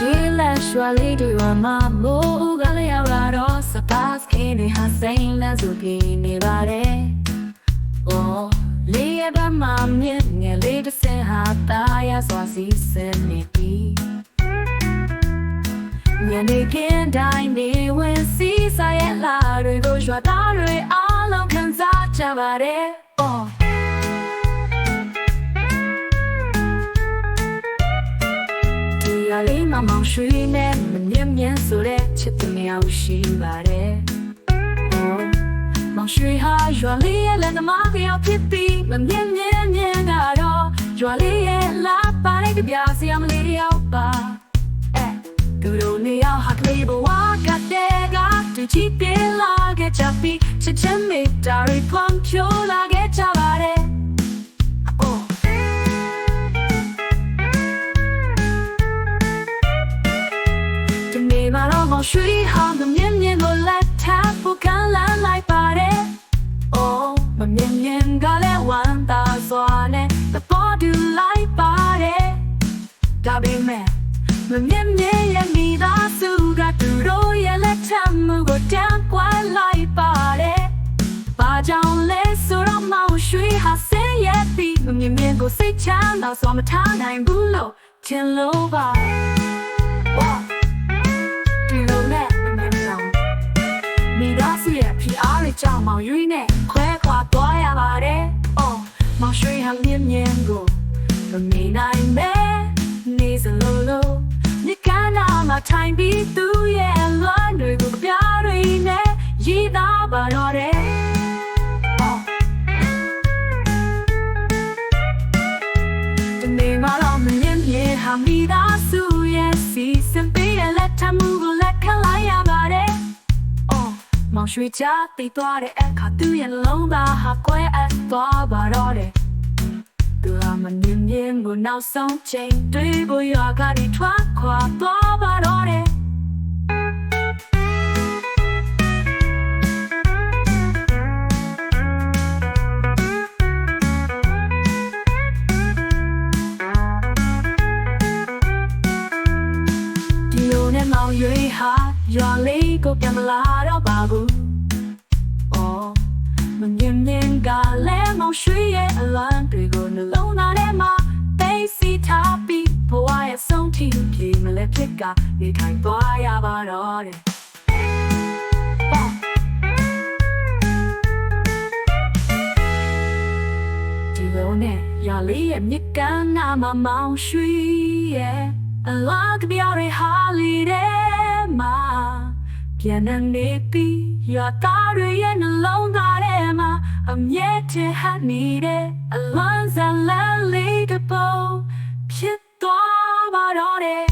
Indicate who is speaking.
Speaker 1: ရွာလေးတွေမှာမိုးကလေးရောက်လာတော့စပါးကင်းတွေဟာစိမ့်လန်းစုပြင်းနေပါတယ်။အော်လေးရပါမမြင်ငယ်လေးတစ်စင်ဟာတာရစွာစီစနေပြီ။ညနေခင်းတိုင်းနေဝင်စီးစားရဲ့လာတွေကိုရွာသားတွေအားလုံးခံစားကြပါတယ်။ လေးမမောင်ရွှေနဲ့မမြင်မြင်ဆိုတဲ့ချစ်သူနှစ်ယောက်ရှိပါတယ်။အော်မောင်ရွှေဟာရွာလေးရဲ့လက်သမားကြောက်ဖြစ်ပြီးမမြင်မြင်မြင်ကတော့ရွာလေးရဲ့လာပါတဲ့ကြပြစရာမလေးတယောက်ပါ။အဲသူတို့နှစ်ယောက်ဟာကလေးဘဝကတည်းကသူချစ်ပြလာခဲ့ကြပြီးချစ်ချင်မိတာရီဖွန်ဖြိုးလာ မှာတော့မောင်ရွှေဟာမမြင်မြင်ကိုလက်ထပ်ဖို့ကန်လန်းလိုက်ပါတယ်။ Oh မမြင်မြင်ကလည်းဝမ်းသာစွာနဲ့သဘောတူလိုက်ပါတယ်။ဒါပေမဲ့မမြင်မြင်ရဲ့မိသားစုကသူတို့ရဲ့လက်ထပ်မှုကိုတန်းကွာလိုက်ပါတယ်။ဘာကြောင့်လဲဆိုတော့မောင်ရွှေဟာဆင်းရဲပြီးမမြင်မြင်ကိုစိတ်ချမ်းသာစွာမထားနိုင်ဘူးလို့ထင်လို့ပါ။ Wow သားစုရဲ့ PR ရဲ့ကြောင့်မောင်ရွေးနဲ့ခွဲခွာသွားရပါတယ်။အော်မောင်ရွှေဟာမြင်မြင်ကိုမမေ့နိုင်မဲနေစလို့လို့ညကနာမထိုင်ပြီးသူရဲ့လွမ်းတွေကိုပြားတွေနဲ့ရည်သားပါတော့တယ်။အော်ဒီနေ့မှတော့မမြင်မြင်ဟာမိသားစုရဲ့စီစဉ်ပေးတဲ့လက်ထပ်မှု င်ရွှေချတည်သွားတဲ့အခါသူ့ရဲ့လုံးသားဟာကွဲအပ်သွားပါတော့တယ်။သူဟာမမြင်မြင်ကိုနောက်ဆုံးချိန်တွေးဖို့ရွာကနေထွက်ခွာသွားပါတော့တယ်။ဒီလိုနဲ့မောင်ရွေးဟာ ရွာလေးကိုပြန်မလာတော့ပါဘူး။အော်မမြင်မြင်ကလည်းမောင်ရွှေရဲ့အလွမ်းတွေကိုနှလုံးသားထဲမှာသိစီထားပြီးဘဝရဲ့ဆုံးထိပြေမလဲဖြစ်ကနေထိုင်သွားရပါတော့တယ်။ပေါ့ဒီလိုနဲ့ရွာလေးရဲ့မြစ်ကမ်းနားမှာမောင်ရွှေရဲ့အလားကပြောရဟာလီတဲ့မှာ ပြန်နေပြီးရွာသားတွေရဲ့နှလုံးသားထဲမှာအမြဲတမ်းဟန်နေတဲ့အလွန်ဇလန်လေးတစ်ပုံဖြစ်သွားပါတော့တယ်